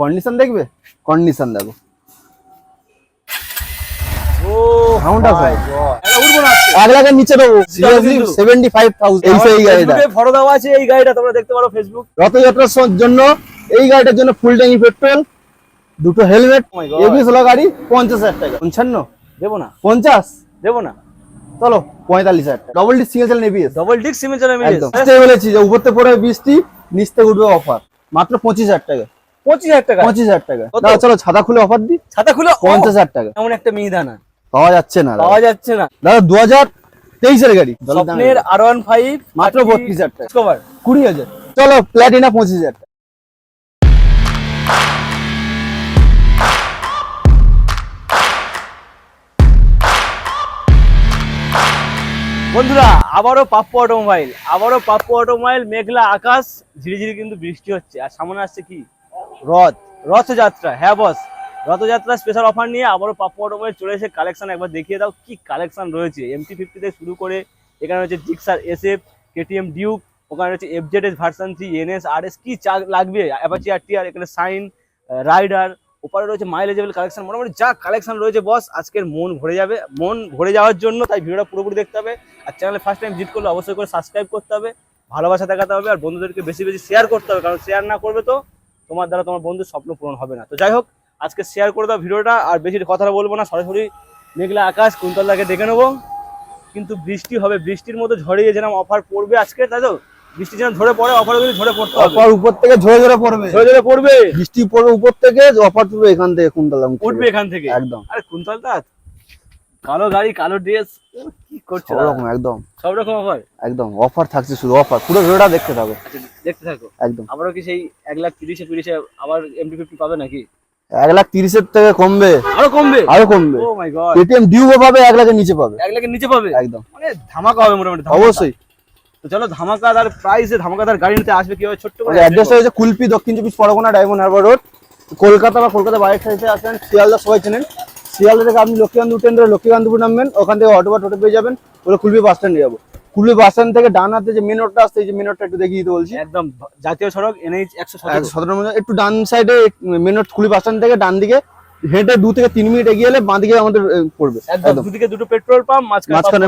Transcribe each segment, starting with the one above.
Condition দেখবে? Condition দেখো। ও Sound আছে? my God. এটা উঠবো না আজকে। এক লাখের নিচে দেবো। সিরিয়াসলি সেভেন্টি ফাইভ থাউজেন্ড এই সেই গাড়িটা। ফটো দেওয়া আছে এই গাড়িটা তোমরা দেখতে পারো ফেসবুক রথযাত্রার জন্য এই গাড়িটার জন্য ফুল ট্যাঙ্কি পেট্রোল দুটো হেলমেট my এবিএস হলো গাড়ি পঞ্চাশ হাজার টাকা। পঞ্চান্ন? দেবো না। পঞ্চাশ? দেবো না। চলো পঁয়তাল্লিশ হাজার টাকা। ডবল সিঙ্গেল এবিএস ডবল বলেছি যে উপরতে পড়ে বৃষ্টি নিচ থেকে উঠবে অফার মাত্র পঁচিশ হাজার টাকা। পঁচিশ হাজার টাকা। পঁচিশ হাজার টাকা? চলো ছাতা খুলে অফার ছাতা খুলে পঞ্চাশ হাজার টাকা। এমন একটা মিহিদানা পাওয়া যাচ্ছে না পাওয়া যাচ্ছে না। দাদা দু হাজার তেইশের গাড়ি। জলের স্বপ্নের আর ওয়ান ফাইভ মাত্র বত্রিশ হাজার টাকা। কুড়ি হাজার। চলো প্ল্যাটিনা পঁচিশ হাজার টাকা। বন্ধুরা আবারও পাপ্পু অটোমোবাইল। আবারও পাপ্পু অটোমোবাইল মেঘলা আকাশ ঝিরিঝিরি কিন্তু বৃষ্টি হচ্ছে। আর সামনে আসছে কি? রথ, রথযাত্রা। হ্যাঁ বস রথযাত্রা স্পেশাল অফার নিয়ে আবারও পাপ্পু চলে এসে কালেকশন একবার দেখিয়ে দাও, কি কালেকশন রয়েছে। এমটি ফিফটি থেকে শুরু করে এখানে রয়েছে Gixxer S F KTM Duke ওখানে রয়েছে FZ S version three NS আর এস কি চা লাগবে? অ্যাপাচি আর টি আর এখানে সাইন রাইডার ওপারে রয়েছে মাইলেজেবল কালেকশন মোটামুটি যা কালেকশন রয়েছে বস আজকের মন ভরে যাবে। মন ভরে যাওয়ার জন্য তাই ভিডিওটা পুরোপুরি দেখতে হবে। আর চ্যানেলে ফার্স্ট টাইম ভিজিট করলে অবশ্যই করে সাবস্ক্রাইব করতে হবে, ভালোবাসা দেখাতে হবে, আর বন্ধুদেরকে বেশি বেশি শেয়ার করতে হবে, কারণ শেয়ার না করবে তো তোমার দ্বারা তোমার বন্ধুর স্বপ্ন পূরণ হবে না। তো যাই হোক আজকে শেয়ার করে দাও ভিডিওটা আর বেশি কথা বলব না সরাসরি মেঘলা আকাশ কুন্তলদাকে ডেকে নেব। কিন্তু বৃষ্টি হবে বৃষ্টির মধ্যে ঝড়িয়ে যেরকম অফার পড়বে আজকে তাই তো? বৃষ্টি যেন ঝরে পড়ে অফার ঝরে পড়তে হবে। অফার উপর থেকে ঝরে ঝরে পড়বে। ঝরে ঝরে পড়বে? বৃষ্টি পড়বে উপর থেকে অফার পড়বে এখান থেকে কুন্তলা উঠবে এখান থেকে? একদম। আরে কুন্তল দা কালো গাড়ি কালো ড্রেস কি করছে সব রকম একদম। সব রকম অফার একদম অফার থাকছে শুধু অফার পুরো ভিডিওটা দেখতে থাকো। আচ্ছা দেখতে থাকো। একদম। আবারও কি সেই এক লাখ তিরিশে তিরিশে আবার এমটি ফিফটি পাবে নাকি? এক লাখ তিরিশের থেকে কমবে। আরও কমবে? আরও কমবে। ও মাই গড পেটিএম ডিউও পাবে এক লাখের নিচে পাবে। এক লাখের নিচে পাবে? একদম। মানে ধামাকা হবে মোটামুটি অবশ্যই। তো চলো ধামাকাদার প্রাইসে ধামাকাদার গাড়ি নিতে আসবে কীভাবে ছোট্ট করে অ্যাড্রেসটা হচ্ছে Kulpi Dakshin Chabbish Pargana Diamond Harbour road. Kolkata বা কলকাতা বাইরের সাইডে আসেন শিয়ালদা সবাই চেনেন। শিয়ালদা থেকে আপনি লক্ষ্মীকান্তপুর ট্রেন ধরে লক্ষ্মীকান্তপুর নামবেন ওখান থেকে অটো বা টোটো পেয়ে যাবেন ওগুলো কুলপি বাস স্ট্যান্ডে যাব। কুলপি বাস স্ট্যান্ড থেকে ডান হাতে যে মেন রোডটা আসছে এই যে মেন রোডটা একটু দেখিয়ে দিতে বলছি। একদম জাতীয় সড়ক এনএইচ একশো সতেরো। একটু ডান সাইডে মেন রোড কুলি বাস স্ট্যান্ড থেকে ডান দিকে হেঁটে দু থেকে তিন মিনিট এগিয়ে এলে বাঁ দিকে আমাদের পড়বে। দুদিকে দুটো পেট্রোল পাম্প মাঝখানে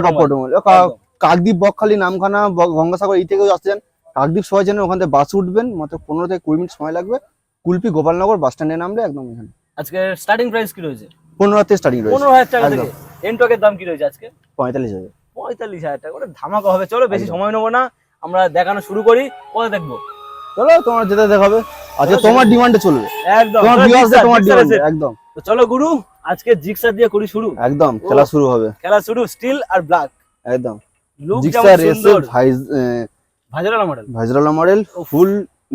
কাকদ্বীপ বকখালি নামখানা গঙ্গাসাগর এই থেকেও আসতে কাকদ্বীপ সবাই জানেন ওখান থেকে বাস উঠবেন মাত্র পনেরো থেকে কুড়ি মিনিট সময় লাগবে। কুলপি গোপালনগর বাস স্ট্যান্ডে নামলে একদম এখানে। আজকে স্টার্টিং প্রাইস কি রয়েছে? পনেরো থেকে স্টার্টিং রয়েছে। পনেরো হাজার টাকা থেকে। এনটকের দাম কি রয়েছে আজকে? পঁয়তাল্লিশ হাজার। পঁয়তাল্লিশ হাজার টাকা। ওটা ধামাকা হবে। চলো বেশি সময় নেব না। আমরা দেখানো শুরু করি। পরে দেখব। চলো তোমার যেতে দেখাবে। আজকে তোমার ডিমান্ডে চলবে। একদম। তোমার চলো, তোমার ডিমান্ডে একদম। তো চলো গুরু আজকে জিক্সার দিয়ে করি শুরু। একদম খেলা শুরু হবে। খেলা শুরু স্টিল আর ব্ল্যাক একদম। জিক্সার এসে ভাইজ ভাজরালা মডেল ফুল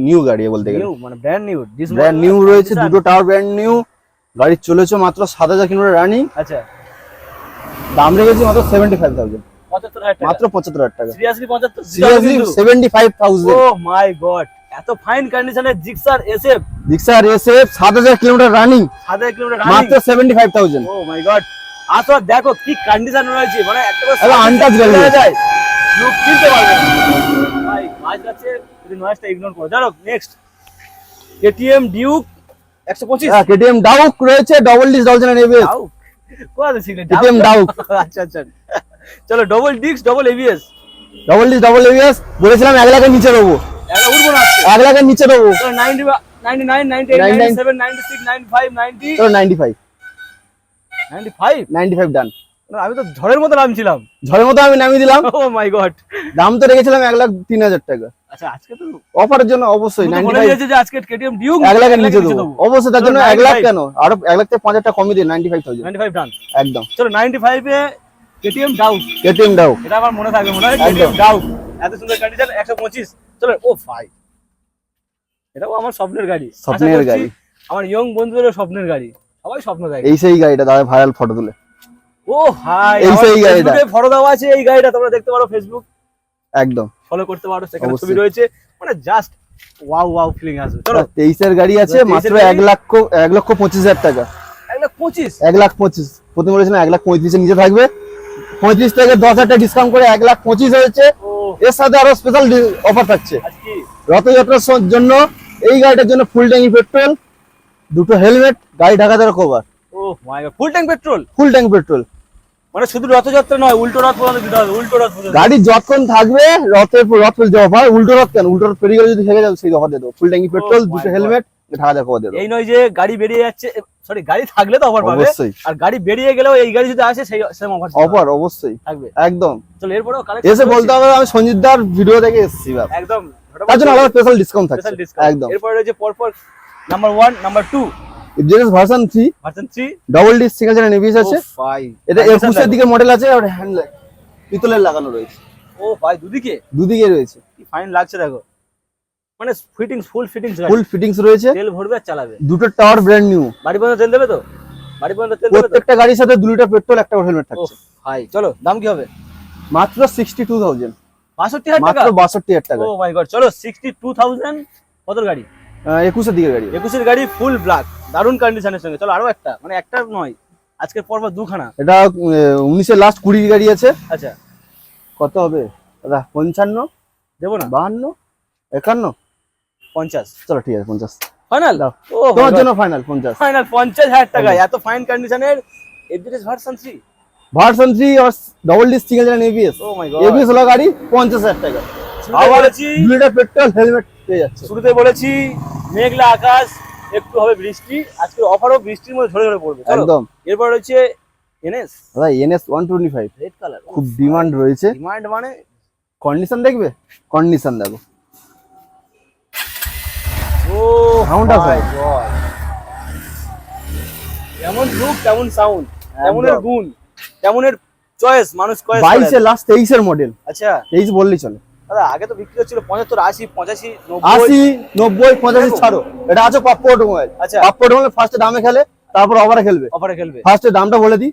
নিউ গাড়ি বলতে গেলে। মানে ব্র্যান্ড নিউ ব্র্যান্ড নিউ রয়েছে দুটো টাওয়ার ব্র্যান্ড নিউ গাড়ি চলেছে মাত্র সাত হাজার কিলোমিটার রানিং। আচ্ছা। দাম রেখেছি মাত্র সেভেন্টি ফাইভ থাউজেন্ড মাত্র পঁচাত্তর হাজার টাকা। সিরিয়াসলি পঁচাত্তর seriously seventy five thousand oh my God এত ফাইন কন্ডিশনের জিক্সার এসএফ। রিক্সার এসে সাত হাজার কিলোমিটার রানিং। হাজার কিলোমিটার মাত্র seventy five thousand oh my God আসো দেখো কি কন্ডিশন রয়েছে। মানে একটা একদম untouched গাড়ি যায়। লোক কিনতে পারবে ভাই মাছ আছে যদি নয়েজটা ইগনোর করো। জানো নেক্সট কেটিএম ডিউক একশো পঁচিশ? কেটিএম ডাউক রয়েছে ডবল ডিস ডলজেন এবিএস ডাউক? কোথায় শিখলে KTM ডাউক। আচ্ছা আচ্ছা। চলো double disc double ABS double disc double ABS বলেছিলাম এক লাখের নিচে দেবো। একটা না এক লাখের নিচে দেবো। Ninety ninety nine ninety eight 99 ninety seven ninety six ninety five ninety চলো ninety five ninety five ninety five done আমি তো ঝড়ের মতো নামছিলাম। ঝড়ের মতো আমি নামিয়ে দিলাম। ও মাই গড দাম তো রেখেছিলাম এক লাখ তিন হাজার টাকা। আচ্ছা আজকে তো অফারের জন্য অবশ্যই তুমি তো নাইনটি বলে ফাইভ দিয়েছে যে আজকে কেটিএম ডিউক এক লাখের নিচে দেবো। অবশ্যই তার জন্য এক লাখ কেন? আরও এক লাখ থেকে পাঁচ হাজার টাকা কমিয়ে দিই নাইনটি ফাইভ থাউজেন্ড 95 ডান একদম। চলো 95 এ কেটিএম ডাউক কেটিএম ডাউক এটা আমার মনে থাকবে মনে হয় কেটিএম এত সুন্দর কন্ডিশন 125 চলো ও ভাই। এটাও আমার স্বপ্নের গাড়ি। স্বপ্নের গাড়ি। আমার ইয়ং বন্ধুদেরও স্বপ্নের গাড়ি। সবাই স্বপ্ন দেখে। এই সেই গাড়িটা দাদা ভাইরাল ফটো তুলে। ও ভাই এই সেই গাড়িটা। ফটো দেওয়া আছে এই গাড়িটা তোমরা দেখতে পারো ফেসবুক একদম। ফলো করতে পারো সেখানে ছবি রয়েছে। মানে জাস্ট ওয়াও ওয়াও ফিলিং আসবে চলো। তেইশের গাড়ি আছে 23 মাত্র গাড়ি? এক লক্ষ এক লক্ষ পঁচিশ হাজার টাকা। এক লাখ পঁচিশ? এক লাখ পঁচিশ। প্রথমে বলেছিলাম এক লাখ পঁয়ত্রিশের নিচে থাকবে। পঁয়ত্রিশ থেকে দশ হাজার টাকা ডিসকাউন্ট করে এক লাখ পঁচিশ হয়েছে। ও। এর সাথে আরও স্পেশাল অফার থাকছে। রথযাত্রার জন্য এই গাড়িটার জন্য ফুল ট্যাঙ্কি পেট্রোল দুটো হেলমেট গাড়ি ঢাকা দেওয়ার cover oh my God full tank petrol full tank petrol মানে শুধু রথযাত্রা নয় উল্টো রথ পর্যন্ত দিতে হবে উল্টো রথ পর্যন্ত। গাড়ি যতক্ষণ থাকবে রথের পর রথ ফেলতে অফার উল্টো রথ কেন? উল্টো রথ পেরিয়ে গেলে যদি হেগে যাবে সেই অফার দিয়ে দেবো। ফুল ট্যাঙ্কি পেট্রোল দুটো হেলমেট ঢাকা দিয়ে দেবো। এই নয় যে গাড়ি বেরিয়ে যাচ্ছে সরি গাড়ি থাকলে তো অফার পাবে। অবশ্যই। আর গাড়ি বেরিয়ে গেলেও এই গাড়ি যদি আসে সেই সেম অফার অফার অবশ্যই। থাকবে। একদম। চলো এরপরেও এসে বলতে হবে আমি সঞ্জিতদার ভিডিও দেখে এসেছি। একদম। তার জন্য আলাদা স্পেশাল ডিসকাউন্ট থাকছে। একদম। এরপরে রয়েছে পরপর number one number two version three version three double disc single channel আছে। ভাই এটা একুশের দিকে মডেল আছে আর হ্যান্ড পিতলের লাগানো রয়েছে। ও ভাই দুদিকে? দুদিকে রয়েছে। কি ফাইন লাগছে দেখো। মানে fittings full fittings full fittings রয়েছে। তেল ভরবে আর চালাবে। দুটো টাওয়ার ব্র্যান্ড নিউ বাড়ি পর্যন্ত তেল দেবে তো? বাড়ি পর্যন্ত তেল দেবে প্রত্যেকটা গাড়ির সাথে দু লিটার পেট্রোল একটা হেলমেট থাকছে। ভাই চলো দাম কি হবে? মাত্র সিক্সটি টু থাউজেন্ড বাষট্টি হাজার টাকা? মাত্র বাষট্টি হাজার টাকা। ও মাই গড চলো সিক্সটি টু থাউজেন্ড কত গাড়ি? একুশের দিকে গাড়ি। একুশের গাড়ি ফুল ব্ল্যাক দারুণ কন্ডিশনের সঙ্গে। চলো আরও একটা মানে একটা নয় আজকের পর দুখানা। এটা উনিশের লাস্ট কুড়ির গাড়ি আছে। আচ্ছা। কত হবে? দাদা পঞ্চান্ন? দেবো না। বাহান্ন? একান্ন? পঞ্চাশ। চলো ঠিক আছে পঞ্চাশ। ফাইনাল। ও তোমার জন্য ফাইনাল পঞ্চাশ। ফাইনাল পঞ্চাশ হাজার টাকা। এত ফাইন কন্ডিশনের average version three version three double disc single ABS oh my ABS হলো গাড়ি পঞ্চাশ হাজার টাকা। আবার লিটার পেট্রোল হেলমেট পেয়ে যাচ্ছে। শুরুতে বলেছি মেঘলা আকাশ একটু হবে বৃষ্টি। আজকে অফারও বৃষ্টির মধ্যে ঝরে ঝরে পড়বে। একদম। এরপর রয়েছে এনএস দাদা NS one twenty five red colour খুব ডিমান্ড রয়েছে। ডিমান্ড মানে? কন্ডিশন দেখবে? কন্ডিশন দেখো। Oh my God. যেমন লুক তেমন সাউন্ড তেমনের একদম। গুণ তেমনের চয়েস মানুষ চয়েস বাইশে লাস্ট তেইশের মডেল আচ্ছা। তেইশ বললেই চলে। দাদা আগে তো বিক্রি হচ্ছিল পঁচাত্তর আশি পঁচাশি আশি নব্বই পঁচাশি ছাড়ো। এটা আছে পাপ্পু অটোমোবাইল আচ্ছা। পাপ্পু অটোমোবাইল ফার্স্টে দামে খেলে তারপর ওভারে খেলবে। অফারে খেলবে। ফার্স্টে দামটা বলে দিই।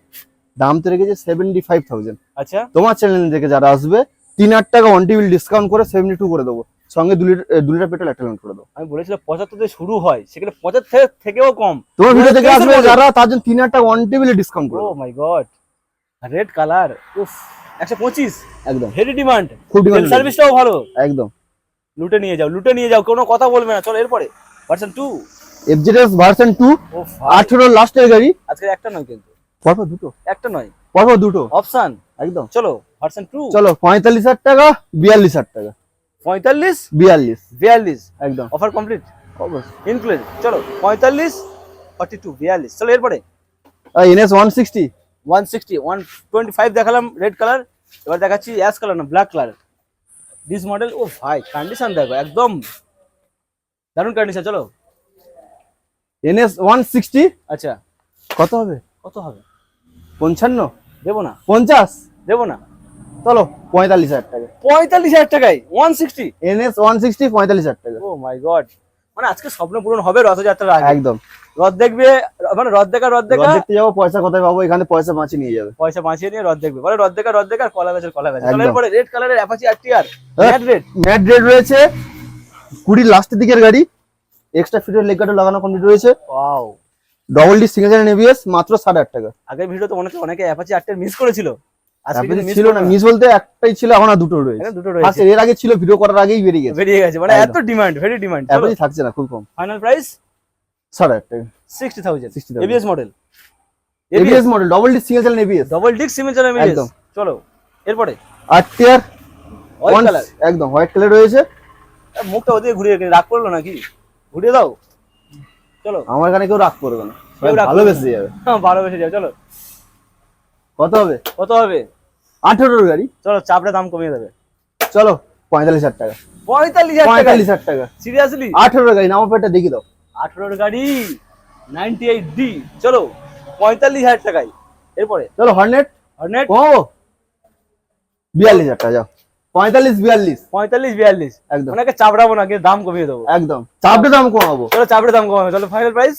দাম তো রেখেছে সেভেন্টি ফাইভ থাউজেন্ড আচ্ছা। তোমার চ্যানেল থেকে যারা আসবে তিন হাজার টাকা অন টিভিল ডিসকাউন্ট করে সেভেন্টি টু করে দেবো। সঙ্গে দু লিটার দু লিটার পেট্রোল একটা করে দেবো। আমি বলেছিলাম পঁচাত্তর থেকে শুরু হয় সেখানে পঁচাত্তর থেকেও কম। তোমার ভিডিও থেকে আসবে যারা তার জন্য তিন হাজার টাকা অন টেবিলে ডিসকাউন্ট ও করে দেবো। মাই গড রেড কালার উফ। একশো পঁচিশ? একদম। হেভি ডিমান্ড খুব ডিমান্ড সার্ভিসটাও ভালো। একদম। লুটে নিয়ে যাও লুটে নিয়ে যাও কোনো কথা বলবে না। চলো এরপরে। Version two FZS version two আঠেরো লাস্টের গাড়ি। আজকে একটা নয় কিন্তু। পরপর দুটো। একটা নয়। পরপর দুটো। অপশন একদম। চলো ভার্সন টু চলো পঁয়তাল্লিশ হাজার টাকা বিয়াল্লিশ হাজার টাকা। পঁয়তাল্লিশ? বিয়াল্লিশ। বিয়াল্লিশ। একদম। অফার কমপ্লিট ইনক্লুড চলো পঁয়তাল্লিশ ফর্টি টু বিয়াল্লিশ। চলো এরপরে। NS one sixty one sixty one twenty five দেখালাম রেড কালার এবার দেখাচ্ছি অ্যাশ কালার না ব্ল্যাক কালার। দিস মডেল ও ভাই কন্ডিশন দেখো একদম দারুণ কন্ডিশন চলো। এনএস ওয়ান সিক্সটি আচ্ছা। কত হবে? কত হবে? পঞ্চান্ন। দেবো না। পঞ্চাশ? দেবো না। চলো পঁয়তাল্লিশ হাজার টাকা। পঁয়তাল্লিশ হাজার টাকায় one sixty NS one sixty পঁয়তাল্লিশ হাজার টাকা। ও মাই গড মানে আজকে স্বপ্ন পূরণ হবে রথযাত্রার আগে। একদম। রথ দেখবে মানে রথ দেখা রথ দেখা। দেখতে যাব পয়সা কোথায় পাবো এখানে পয়সা বাঁচিয়ে নিয়ে যাবে। পয়সা বাঁচিয়ে নিয়ে রথ দেখবে। মানে রথ দেখা রথ দেখা আর কলা বেচের কলা একদম। এরপরে রেড কালারের Apache R TR. Matte red matte red রয়েছে। কুড়ির লাস্টের দিকের গাড়ি। এক্সট্রা ফিটের লেগ গার্ডও লাগানো কমপ্লিট রয়েছে। Wow double D single ABS মাত্র সাড়ে আট টাকা। আগের ভিডিও তো অনেকে অনেকে অ্যাপাচি আটটার মিস করেছিল। ছিল না মিস বলতে একটাই ছিল এখন আর দুটো রয়েছে। দুটো রয়েছে। এর আগে ছিল ভিডিও করার আগেই বেরিয়ে গেছে। বেরিয়ে গেছে মানে এত ডিমান্ড ভেরি ডিমান্ড অ্যাভারেজ থাকছে না খুব কম। ফাইনাল প্রাইস সাড়ে আট। টাকা sixty thousand 60,000 ABS model ABS model double D single channel ABS double ডিক সিমেন্ট চালানো এবিএস একদম। চলো এরপরে? আট টিয়ার হোয়াইট কালার একদম হোয়াইট কালার রয়েছে। মুখটা ওদিকে ঘুরিয়ে রেখে রাগ করল নাকি? ঘুরিয়ে দাও। চলো। আমার এখানে কেউ রাগ করবে না। ভালোবেসে যাবে। হ্যাঁ ভালোবেসে যাও চলো। কত হবে? কত হবে? আঠেরোর গাড়ি। চলো চাপড়ে দাম কমিয়ে দেবে। চলো পঁয়তাল্লিশ হাজার টাকা। পঁয়তাল্লিশ পঁয়তাল্লিশ হাজার টাকা। সিরিয়াসলি আঠেরোর গাড়ি নামা পেটটা দেখি দাও। আঠারোর গাড়ি নাইনটি এইট ডি চলো পঁয়তাল্লিশ হাজার টাকায়। এরপরে? চলো হর্নেট হর্নেট কমাবো বিয়াল্লিশ হাজার টাকা যাও। পঁয়তাল্লিশ বিয়াল্লিশ। পঁয়তাল্লিশ বিয়াল্লিশ। একদম। ওনাকে চাপড়াবো না দাম কমিয়ে দেবো। একদম। চাপটে দাম কমাবো। চলো চাপড়ে দাম কমাবে। চলো ফাইনাল প্রাইস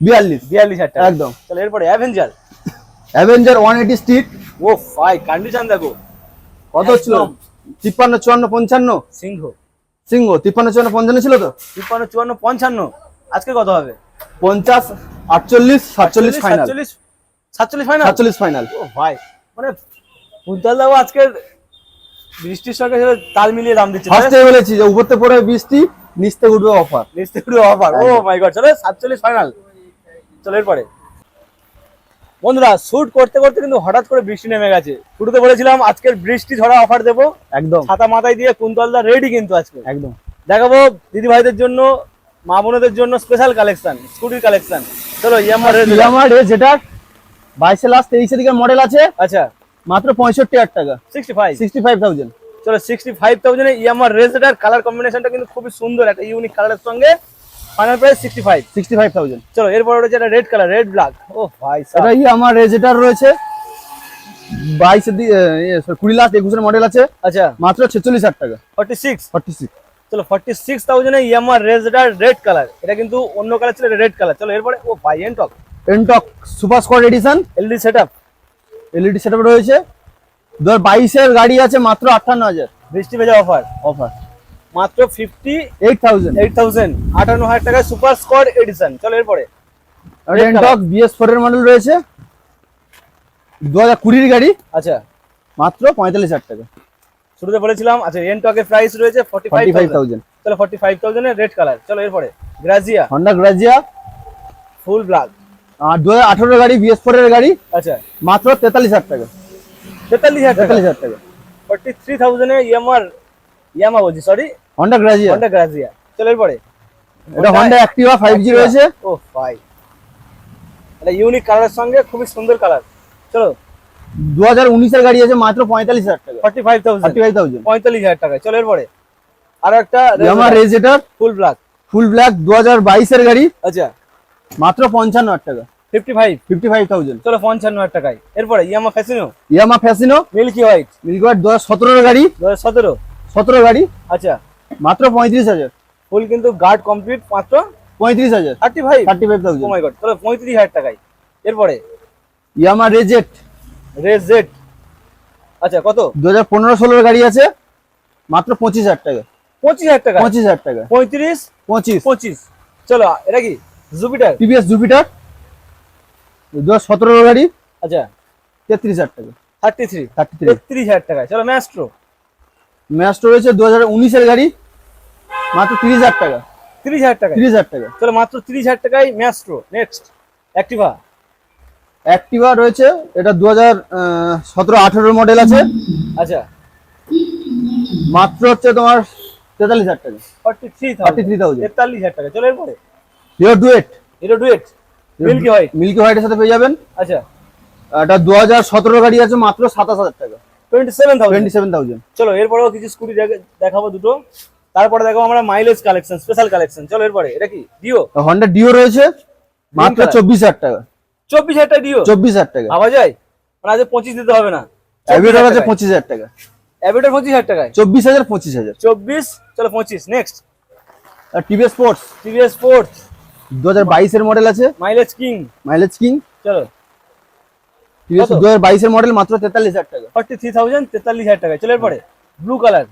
বিয়াল্লিশ। বিয়াল্লিশ হাজার টাকা। একদম। চলো এরপরে Avenger Avenger one eighty street ও ফাই কন্ডিশন দেখো। কত ছিল। তিপ্পান্ন চুয়ান্ন পঞ্চান্ন? সিংহ। সিংহ তিপ্পান্ন চুয়ান্ন পঞ্চান্ন ছিল তো? তিপ্পান্ন চুয়ান্ন পঞ্চান্ন। আজকে কত হবে? পঞ্চাশ আটচল্লিশ সাতচল্লিশ ফাইনাল সাতচল্লিশ ফাইনাল সাতচল্লিশ ফাইনাল ও ভাই মানে কুন্তল দাও আজকে বৃষ্টির সঙ্গে সাথে তাল মিলিয়ে দাম দিচ্ছে ফার্স্টে বলেছি যে উপরতে পড়ে বৃষ্টি নিচ থেকে উঠবে অফার নিচ থেকে অফার ও মাই গড চলো সাতচল্লিশ ফাইনাল চলো এরপরে। বন্ধুরা শুট করতে করতে কিন্তু হঠাৎ করে বৃষ্টি নেমে গেছে। শুরুতে বলেছিলাম আজকের বৃষ্টি ঝরা অফার দেবো। একদম। ছাতা মাথায় দিয়ে কুন্তলদা রেডি কিন্তু আজকে। একদম। দেখাবো দিদি ভাইদের জন্য মা বোনদের জন্য স্পেশাল কালেকশন স্কুটির কালেকশন চলো ইয়ামার যেটা। বাইশে লাস্ট তেইশে দিকে মডেল আছে। আচ্ছা। মাত্র পঁয়ষট্টি হাজার টাকা। Sixty five sixty five thousand চলো সিক্সটি ফাইভ থাউজেন্ডে ইয়ামার রেজেটার কালার কম্বিনেশনটা কিন্তু খুবই সুন্দর একটা ইউনিক কালারের সঙ্গে। Final price sixty five sixty five thousand চলো এরপর রয়েছে একটা রেড কালার রেড ব্ল্যাক ও ভাই সাহেব। এটা ইয়ামার রেজেটার রয়েছে বাইশের দিকে কুড়ি লাস্ট একুশের মডেল আছে। আচ্ছা। মাত্র ছেচল্লিশ হাজার টাকা। ফর্টি সিক্স ফর্টি সিক্স চলো ফর্টি সিক্স থাউজেন্ডে ইয়ামার রেজেটার রেড কালার এটা কিন্তু অন্য কালার ছিল রেড কালার চলো এরপরে ও ভাই NTorq NTorq super squad edition LD set up LED setup রয়েছে। দু হাজার বাইশের গাড়ি আছে মাত্র আটান্ন হাজার। বৃষ্টি ভেজা অফার অফার মাত্র fifty eight thousand eight thousand আটান্ন হাজার টাকা সুপার স্কোয়াড এডিশন চলো এরপরে। এনটক বিএস ফোর এর মডেল রয়েছে। দু হাজার কুড়ির গাড়ি। আচ্ছা। মাত্র পঁয়তাল্লিশ হাজার টাকা। শুরুতে বলেছিলাম আচ্ছা এনটকের প্রাইস রয়েছে ফর্টি ফাইভ থাউজেন্ড চলো ফর্টি ফাইভ থাউজেন্ডের রেড কালার চলো এরপরে। Grazia Honda Grazia full black আর দু হাজার আঠারোর গাড়ি বিএস ফোর এর গাড়ি। আচ্ছা। মাত্র তেতাল্লিশ হাজার টাকা। তেতাল্লিশ হাজার তেতাল্লিশ হাজার টাকা। ফর্টি থ্রি থাউজেন্ডে ইয়ামার ইয়ামা বলছি sorry Honda Grazia Honda Grazia চলো এরপরে। এটা হন্ডা অ্যাক্টিভা ফাইভ জি রয়েছে। ও ভাই এটা ইউনিক কালারের সঙ্গে খুবই সুন্দর কালার চলো। দু হাজার উনিশের গাড়ি আছে মাত্র পঁয়তাল্লিশ হাজার টাকা। Forty five thousand thirty five thousand পঁয়তাল্লিশ হাজার টাকা। চলো এরপরে। আরও একটা আমার রেজেটার ফুল ব্ল্যাক ফুল ব্ল্যাক দু হাজার বাইশের গাড়ি। আচ্ছা। মাত্র পঞ্চান্ন হাজার টাকা। Fifty five fifty five thousand চলো পঞ্চান্ন হাজার টাকায়। এরপরে Yamaha Fascino Yamaha Fascino milky white মিল্কওয়ার দু হাজার সতেরোর গাড়ি। দু হাজার সতেরো সতেরো গাড়ি। আচ্ছা। মাত্র পঁয়ত্রিশ হাজার। ফুল কিন্তু গার্ড কমপ্লিট মাত্র পঁয়ত্রিশ হাজার। Thirty five thirty five oh thousand my God চলো পঁয়ত্রিশ হাজার টাকায়। এরপরে? ইয়ামা রেজেট রেড জেড আচ্ছা কত? দু হাজার পনেরো ষোলোর গাড়ি আছে। মাত্র পঁচিশ হাজার টাকা। পঁচিশ হাজার টাকা? পঁচিশ হাজার টাকা। পঁয়ত্রিশ? পঁচিশ। পঁচিশ। চলো এটা কি? জুপিটার টিভিএস জুপিটার দু হাজার সতেরোর গাড়ি। আচ্ছা। তেত্রিশ হাজার টাকা। থার্টি থ্রি থার্টি থ্রি তেত্রিশ হাজার টাকা চলো ম্যাস্ট্রো ম্যাস্টো রয়েছে দু হাজার উনিশের গাড়ি। মাত্র তিরিশ হাজার টাকা। তিরিশ হাজার টাকা তিরিশ হাজার টাকা। চলো মাত্র তিরিশ হাজার টাকায় ম্যাস্ট্রো নেক্সট অ্যাক্টিভা অ্যাক্টিভা রয়েছে এটা দু হাজার সতেরো আঠেরোর মডেল আছে। আচ্ছা। মাত্র হচ্ছে তোমার তেতাল্লিশ হাজার টাকা। Forty three thirty three thousand তেতাল্লিশ হাজার টাকা। চলো এরপরে। Hero Duet Hero Duet milky white milky হোয়াইটের সাথে পেয়ে যাবেন। আচ্ছা। এটা দু হাজার সতেরো গাড়ি আছে মাত্র সাতাশ হাজার টাকা। চলো এরপরেও কিছু স্কুটি দেখাবো দুটো। তারপরে দেখাবো আমরা মাইলেজ কালেকশন স্পেশাল কালেকশন চলো এরপরে এটা কি? ডিও হন্ডা ডিও রয়েছে মাত্র চব্বিশ হাজার টাকা। চব্বিশ হাজার টাকা ডিও চব্বিশ হাজার টাকা। ভাবা যায়? মানে আজ পঁচিশ দিতে হবে না। অ্যাভিটার আছে পঁচিশ হাজার টাকা। অ্যাভিটার পঁচিশ হাজার টাকায়। চব্বিশ হাজার পঁচিশ হাজার। চব্বিশ চলো পঁচিশ নেক্সট আর টিভিএস স্পোর্টস টিভিএস স্পোর্টস দু হাজার বাইশের মডেল আছে। মাইলেজ কিং মাইলেজ কিং চলো? দু হাজার বাইশের মডেল মাত্র তেতাল্লিশ হাজার টাকা। ফর্টি থ্রি থাউজেন্ড তেতাল্লিশ হাজার টাকা। চলো এরপরে blue colour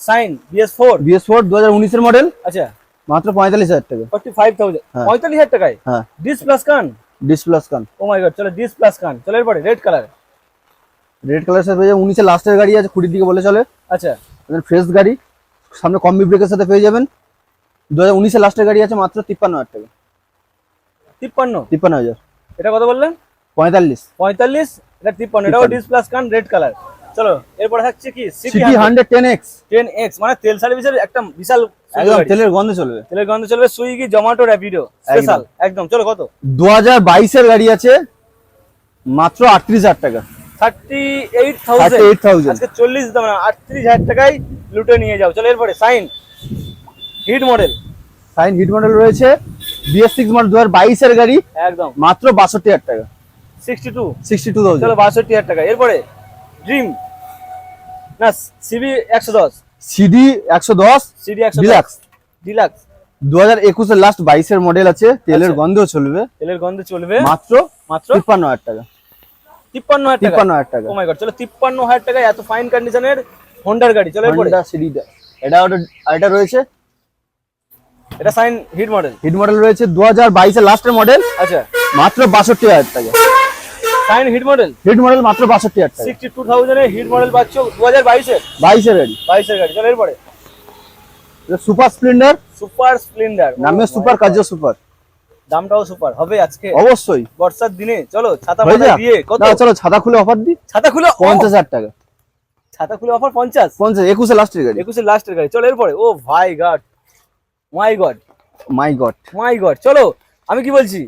Shine BS four BS four দু হাজার উনিশের মডেল আচ্ছা। মাত্র পঁয়তাল্লিশ হাজার টাকা। Forty five thousand. হ্যাঁ। পঁয়তাল্লিশ হাজার টাকায়? হ্যাঁ। ডিস প্লাস কান ডিস প্লাস কান ও মাই গড চলো ডিস প্লাস কান চলো এরপরে রেড কালার রেড কালার সাথে পেয়ে উনিশের লাস্টের গাড়ি আছে কুড়ির দিকে বলে চলে। আচ্ছা। ফ্রেশ গাড়ি সামনে কম্বি ব্রেকের সাথে পেয়ে যাবেন। দু হাজার উনিশের লাস্টের গাড়ি আছে মাত্র তিপ্পান্ন হাজার টাকা। তিপ্পান্ন? তিপ্পান্ন হাজার। এটা কত বললেন? পঁয়তাল্লিশ। পঁয়তাল্লিশ এটা তিপ্পান্ন এটাও তিপ্পান্ন। ডিস প্লাস কান রেড কালার। চলো এরপরে থাকছে কি? CT hundred. Ten X. Ten X মানে তেল সার্ভিসের একটা বিশাল একদম তেলের গন্ধ চলবে। তেলের গন্ধ চলবে সুইগি জোম্যাটো র্যাপিডো স্পেশাল। একদম চলো কত? দু হাজার বাইশের গাড়ি আছে মাত্র আটত্রিশ হাজার টাকা। Thirty eight thousand. Eight thousand আজকে চল্লিশ দাম না আটত্রিশ হাজার টাকায় লুটে নিয়ে যাও। চলো এরপরে Shine. Hit model. Shine hit model রয়েছে বিএস সিক্স মডেল দু হাজার বাইশের গাড়ি একদম। মাত্র বাষট্টি হাজার টাকা। Sixty two. সিক্সটি টু চলো বাষট্টি হাজার টাকা। এরপরে ড্রিম। না সিবি সিডি একশো দশ CD Deluxe. Deluxe. Last model আছে তেলের আচ্ছা। গন্ধ চলবে। তেলের গন্ধে চলবে। মাত্র মাত্র তিপ্পান্ন হাজার টাকা। তিপ্পান্ন হাজার টাকা। টাকা। ও মাই গড চলো তিপ্পান্ন হাজার টাকায় এত ফাইন কন্ডিশনের হোন্ডার গাড়ি। চলো এরপরে। হন্ডা সিডিটা এটা এটা রয়েছে? এটা Shine hit model hit model রয়েছে দু হাজার বাইশের লাস্টের মডেল আচ্ছা। মাত্র বাষট্টি হাজার টাকা। Shine hit model hit model মাত্র বাষট্টি হাজার টাকা। সিক্সটি টু থাউজেন্ডের হিট মডেল পাচ্ছ দু হাজার বাইশের বাইশের গাড়ি বাইশের গাড়ি চলো এরপরে। সুপার স্প্লেন্ডার সুপার স্প্লেন্ডার নামে সুপার কাজে সুপার দামটাও সুপার হবে আজকে। অবশ্যই। বর্ষার দিনে। চলো ছাতা দিয়ে কত? না, চলো ছাতা খুলে অফার দি ছাতা খুলে পঞ্চাশ হাজার টাকা। ছাতা খুলে অফার পঞ্চাশ? পঞ্চাশ একুশে লাস্টের গাড়ি। একুশে লাস্টের গাড়ি। চলো এরপরে। ও ভাই God. My God my God my God চলো আমি কি বলছি?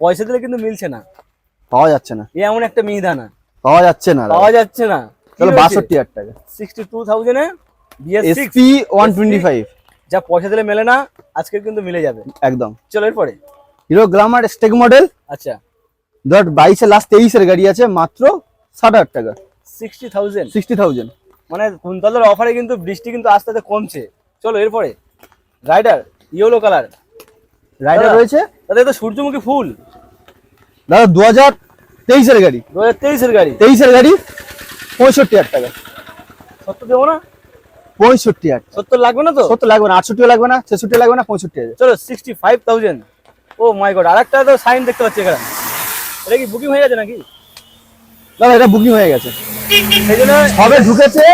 পয়সা দিলে কিন্তু মিলছে না। পাওয়া যাচ্ছে না। এমন একটা মিহিদানা পাওয়া যাচ্ছে না পাওয়া যাচ্ছে না। চলো বাষট্টি হাজার টাকা। Sixty two থাউজেন্ডে BS six one twenty five যা পয়সা দিলে মেলে না আজকে কিন্তু মিলে যাবে। একদম। চলো এরপরে। হিরো গ্লামার স্টেক মডেল। আচ্ছা। ধর বাইশে লাস্ট তেইশের গাড়ি আছে মাত্র ষাট হাজার টাকা। সিক্সটি থাউজেন্ড সিক্সটি থাউজেন্ড মানে কুন্তলের অফারে কিন্তু বৃষ্টি কিন্তু আস্তে আস্তে কমছে। চলো এরপরে। Raider yellow colour Raider. রয়েছে? তাদের তো সূর্যমুখী ফুল। দাদা দু হাজার তেইশের গাড়ি। দু হাজার তেইশের গাড়ি? তেইশের গাড়ি পঁয়ষট্টি হাজার টাকা। সত্তর দেবো না? পঁয়ষট্টি হাজার। সত্তর লাগবে না তো? সত্তর লাগবে না আটষট্টিও লাগবে না ছেষট্টি লাগবে না পঁয়ষট্টি হাজার। চলো sixty five thousand oh my God আরেকটা তো সাইন দেখতে পাচ্ছি এখানে। এটা কি বুকিং হয়ে গেছে নাকি? দাদা এটা বুকিং হয়ে গেছে। সেই জন্য সবে ঢুকেছে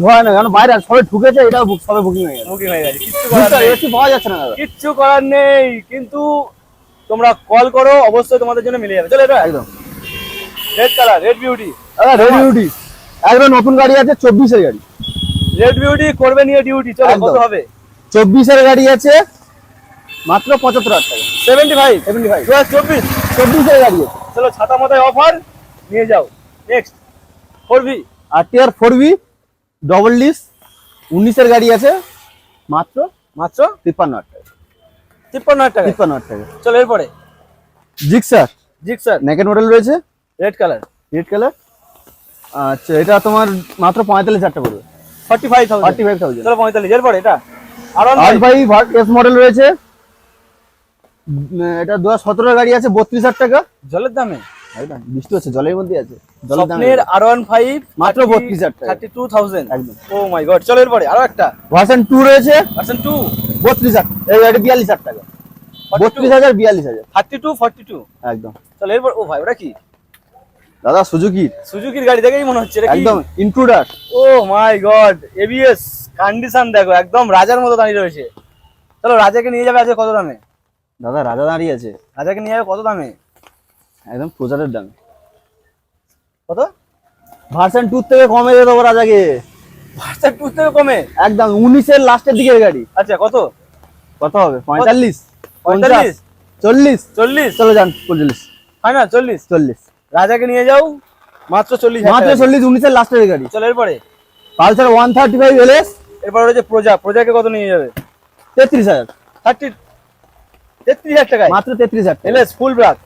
ধোয়া না কারণ বাইরে সবে ঢুকেছে এটা সবে বুকিং হয়ে গেছে। বুকিং হয়ে গেছে কিচ্ছু করার নেই। পাওয়া যাচ্ছে না দাদা। কিচ্ছু করার নেই কিন্তু তোমরা কল করো অবশ্যই তোমাদের জন্য মিলে যাবে। চলো এটা একদম। রেড কালার রেড বিউটি দাদা রেড ডিউটি একদম নতুন গাড়ি আছে চব্বিশের গাড়ি। রেড বিউটি করবে নিয়ে ডিউটি চলো। কত হবে? চব্বিশের গাড়ি আছে মাত্র পঁচাত্তর হাজার টাকা। সেভেন্টি ফাইভ সেভেন্টি ফাইভ দু হাজার চব্বিশ। চব্বিশের গাড়ি আছে। চলো ছাতা মাথায় অফার নিয়ে যাও। Next four V R TR four V double disc উনিশের গাড়ি আছে মাত্র মাত্র? তিপ্পান্ন হাজার টাকা। তিপ্পান্ন হাজার টাকা তিপ্পান্ন হাজার টাকা চলো এরপরে। জিক্সার জিক স্যার। নেকেট মডেল রয়েছে? রেড কালার রেড কালার আচ্ছা এটা তোমার মাত্র পঁয়তাল্লিশ হাজার টাকা পড়বে। Forty five thousand forty five thousand চলো পঁয়তাল্লিশ এরপরে এটা। আর ভাই এস মডেল রয়েছে। এটা দু হাজার সতেরো গাড়ি আছে বত্রিশ হাজার টাকা। জলের দামে? বৃষ্টি হচ্ছে জলের মধ্যে আছে। স্বপ্নের আর ওয়ান ফাইভ মাত্র 32,000 টাকা। থার্টি টু থাউজেন্ড একদম। ও মাই গড চলো এরপরে আরও একটা। ভার্সন টু রয়েছে। পার্সেন্ট টু বত্রিশ হাজার। বিয়াল্লিশ হাজার টাকা। বত্রিশ হাজার বিয়াল্লিশ হাজার। থার্টি টু ফর্টি টু একদম। চলো এরপর ও ভাই ওটা কি? দাদা সুজুকির সুজুকির গাড়ি দেখেই মনে হচ্ছে একদম Intruder oh my God ABS condition দেখো একদম রাজার মতো দাঁড়িয়ে রয়েছে। চলো রাজাকে নিয়ে যাবে আজকে কত দামে? দাদা রাজা দাঁড়িয়ে আছে। রাজাকে নিয়ে যাবে কত দামে? একদম প্রচারের দামে। কত? ভার্সন টু থেকে কমে দিয়ে দেবো রাজাকে। ভার্সার টু থেকে কমে? একদম উনিশের লাস্টের দিকের গাড়ি। আচ্ছা কত? কত হবে? পঁয়তাল্লিশ। পঁয়তাল্লিশ? চল্লিশ। চল্লিশ? চলো যান পঁয়তাল্লিশ ফাইনাল চল্লিশ? চল্লিশ। রাজাকে নিয়ে যাও মাত্র চল্লিশ মাত্র। চল্লিশ উনিশের লাস্টের গাড়ি। চলো এরপরে? Pulsar one thirty five L S এরপর রয়েছে প্রজা প্রজাকে কত নিয়ে যাবে? তেত্রিশ হাজার। থার্টি তেত্রিশ হাজার টাকায়? মাত্র তেত্রিশ হাজার ফুল ব্রাক।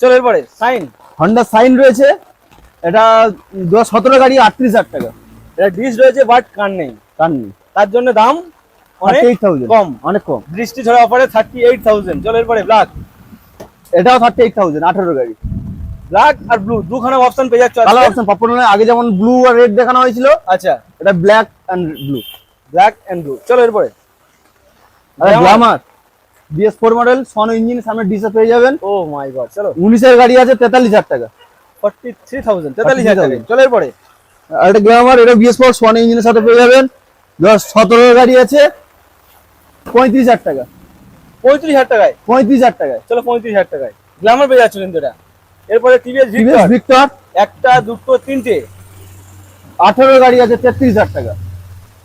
চলো এরপরে সাইন। হন্ডা সাইন রয়েছে। এটা দু সতেরো গাড়ি আটত্রিশ হাজার টাকা। এটা ডিস রয়েছে বাট কান নেই। কার নেই। তার জন্য দাম অনেক কম। অনেক কম। বৃষ্টি ছড়া অফারে থার্টি এইট থাউজেন্ড চলো এরপরে ব্ল্যাক এটাও থার্টি এইট থাউজেন্ড আঠারো গাড়ি। ব্ল্যাক আর ব্লু দুখানা অপশন পেয়ে যাচ্ছ কালার অপশন পাপন আগে যেমন ব্লু আর রেড দেখানো হয়েছিল আচ্ছা। এটা black and blue black and blue চলো এরপরে। গ্লামার বিএস ফোর মডেল সন ইঞ্জিন সামনে ডিসে পেয়ে যাবেন। ও মাই গড চলো। উনিশের গাড়ি আছে তেতাল্লিশ হাজার টাকা। ফর্টি থ্রি থাউজেন্ড তেতাল্লিশ হাজার টাকা। 43,000 চলো এরপরে। আর এটা গ্লামার এটা বিএস ফোর সন ইঞ্জিনের সাথে পেয়ে যাবেন। দু সতেরো গাড়ি আছে। পঁয়ত্রিশ হাজার টাকা। পঁয়ত্রিশ হাজার টাকায়? পঁয়ত্রিশ হাজার টাকায়। চলো পঁয়ত্রিশ হাজার টাকায়। গ্ল্যামার পেয়ে যাচ্ছ কিন্তু এটা। এরপরে টিভিএস ভিক্টর একটা দুটো তিনটে। আঠারো গাড়ি আছে তেত্রিশ হাজার টাকা।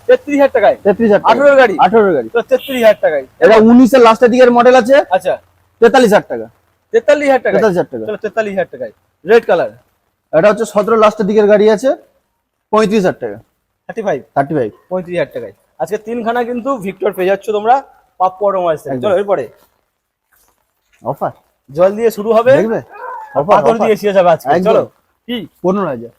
তেত্রিশ হাজার টাকায়? তেত্রিশ হাজার আঠারো গাড়ি? আঠারো গাড়ি। তো তেত্রিশ হাজার টাকায়। এটা উনিশের লাস্টের দিকের মডেল আছে। আচ্ছা। তেতাল্লিশ হাজার টাকা। তেতাল্লিশ হাজার টাকা তেতাল্লিশ হাজার টাকা। তেতাল্লিশ হাজার টাকায়। রেড কালার এটা হচ্ছে সতেরো লাস্টের দিকের গাড়ি আছে। পঁয়ত্রিশ হাজার টাকা। থার্টি ফাইভ থার্টি ফাইভ পঁয়ত্রিশ হাজার টাকায়। আজকে তিনখানা কিন্তু ভিক্টর পেয়ে যাচ্ছ তোমরা। পাপ্পু অটোমাইস থেকে। চলো এরপরে। অফার জল দিয়ে শুরু হবে। দেখবে? অফার পাথর দিয়ে শেষ হবে আজকে। চলো কি? পনেরো হাজার।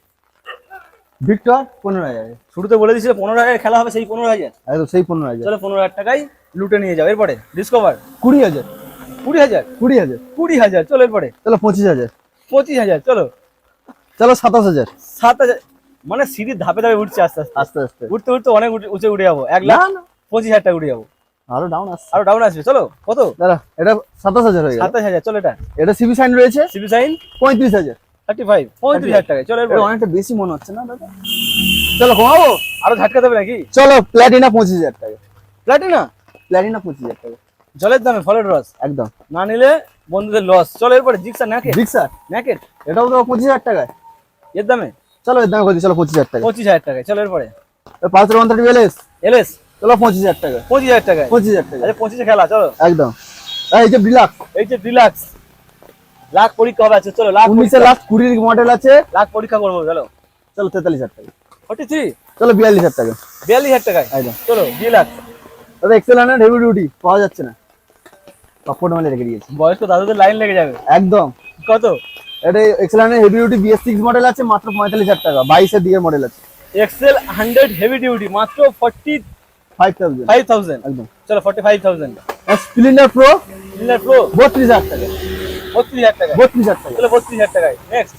ভিক্টর পনেরো হাজার। শুরুতে বলে দিয়েছিলে পনেরো হাজার খেলা হবে সেই পনেরো হাজার। একদম সেই পনেরো হাজার। চলো পনেরো হাজার টাকায় লুটে নিয়ে যাও। এরপরে ডিসকভার কুড়ি হাজার। কুড়ি হাজার? কুড়ি হাজার। কুড়ি হাজার। চলো এরপরে। চলো পঁচিশ হাজার। পঁচিশ হাজার চলো। চলো সাতাশ হাজার। সাত হাজার। মানে সিঁড়ির ধাপে ধাপে উঠছে আস্তে আস্তে। আস্তে আস্তে। উঠতে উঠতে অনেক উঁচে উঠে যাব। এক লাখ। পঁচিশ হাজার টাকা উঠে যাব। আরও ডাউন আসছে। আরও ডাউন আসবে। চলো কত? দাদা এটা সাতাশ হাজার হয়ে গেল। সাতাশ হাজার চলো এটা। এটা সিবি সাইন রয়েছে। সিবি সাইন পঁয়ত্রিশ হাজার। থার্টি ফাইভ পঁয়ত্রিশ হাজার চলো অনেকটা বেশি মনে হচ্ছে না দাদা? চলো কমাবো আরও ঝাটকা দেবে নাকি? চলো প্ল্যাটিনা পঁচিশ হাজার টাকা। প্লাটিনা প্ল্যাটিনা পঁচিশ হাজার টাকা। জলের দামে ফলের রস। একদম। না নিলে বন্ধুদের লস চলো এরপরে নাকে জিক্সার? এটাও তো পঁচিশ হাজার টাকায়। এর দামে? চলো এর দামে দিই, চলো পঁচিশ হাজার টাকা। পঁচিশ হাজার টাকায়। চলো এরপরে। পাঁচশো ওয়ান থার্টি বিএলএস এলএস? চলো পঁচিশ হাজার টাকা পঁচিশ হাজার টাকায়। পঁচিশ হাজার টাকা আচ্ছা পঁচিশে খেলা চলো। একদম। এই যে ডিলাক্স এই যে ডিলাক্স লাখ পরীক্ষা হবে আছে চলো লাখ উনিশের লাস্ট কুড়ির মডেল আছে। লাখ পরীক্ষা করব চলো। চলো তেতাল্লিশ হাজার টাকা। ফর্টি থ্রি চলো বিয়াল্লিশ হাজার টাকা। বিয়াল্লিশ হাজার টাকায়? একদম। চলো ডিলাক্স দাদা এক্সেল হান্ড্রেড হেভি ডিউটি পাওয়া যাচ্ছে না। পাপড় মানে রেখে দিয়েছি। বয়স্ক দাদুদের লাইন লেগে যাবে। একদম। কত? এটা heavy duty BS six model আছে মাত্র পঁয়তাল্লিশ হাজার টাকা। বাইশের দিকের মডেল আছে। এক্সেল হান্ড্রেড হেভি ডিউটি মাত্র forty five thousand five thousand একদম। চলো forty five thousand Splendor Pro বত্রিশ হাজার টাকা। বত্রিশ হাজার টাকা। বত্রিশ হাজার টাকা। চলো বত্রিশ হাজার টাকায়। Next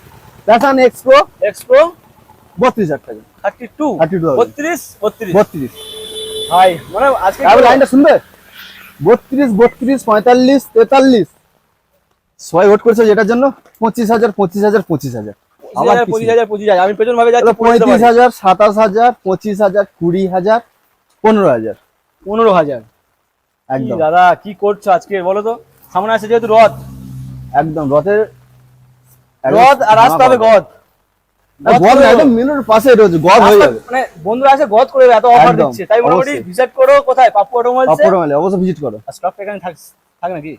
Passion X Pro X Pro বত্রিশ হাজার টাকা। থার্টি টু 32,000 বত্রিশ বত্রিশ। বত্রিশ। ভাই মানে আজকে তারপর লাইনটা শুনবে? বত্রিশ বত্রিশ পঁয়তাল্লিশ তেতাল্লিশ। সবাই ভোট করেছে যেটার জন্য? পঁচিশ হাজার পঁচিশ হাজার পঁচিশ হাজার। আবার পঁচিশ হাজার পঁচিশ হাজার আমি পেছন ভাবে যাচ্ছি পঁয়ত্রিশ হাজার সাতাশ হাজার পঁচিশ হাজার কুড়ি হাজার পনেরো হাজার। পনেরো হাজার। একদম। দাদা কি করছ আজকে বলো তো? সামনে আছে যেহেতু রথ। একদম রথের রথ আর আসতে হবে গদ। গদ একদম মিনুর পাশে রয়েছে গদ হয়ে যাবে। মানে বন্ধুরা আছে গদ করে এত অফার দিচ্ছে। তাই মোটামুটি অবশ্যই। ভিজিট করো কোথায়? অটোমোবাইলস অবশ্যই ভিজিট করো। স্টক এখানে থাক থাক নাকি?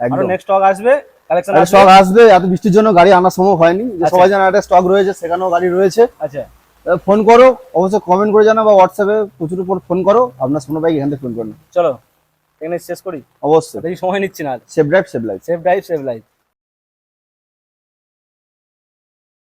একদম। নেক্সট স্টক আসবে কালেকশন স্টক আসবে। এত বৃষ্টির জন্য গাড়ি আনার সম্ভব হয়নি। আচ্ছা। সবাই জানা একটা স্টক রয়েছে সেখানেও গাড়ি রয়েছে। আচ্ছা। ফোন করো অবশ্যই কমেন্ট করে জানা বা হোয়াটসঅ্যাপে প্রচুর উপর ফোন করো আপনার সোনো বাইক এখান থেকে ফোন করুন চলো এখানে শেষ করি। অবশ্যই। বেশি সময় নিচ্ছি না। Save drive save life safe drive save life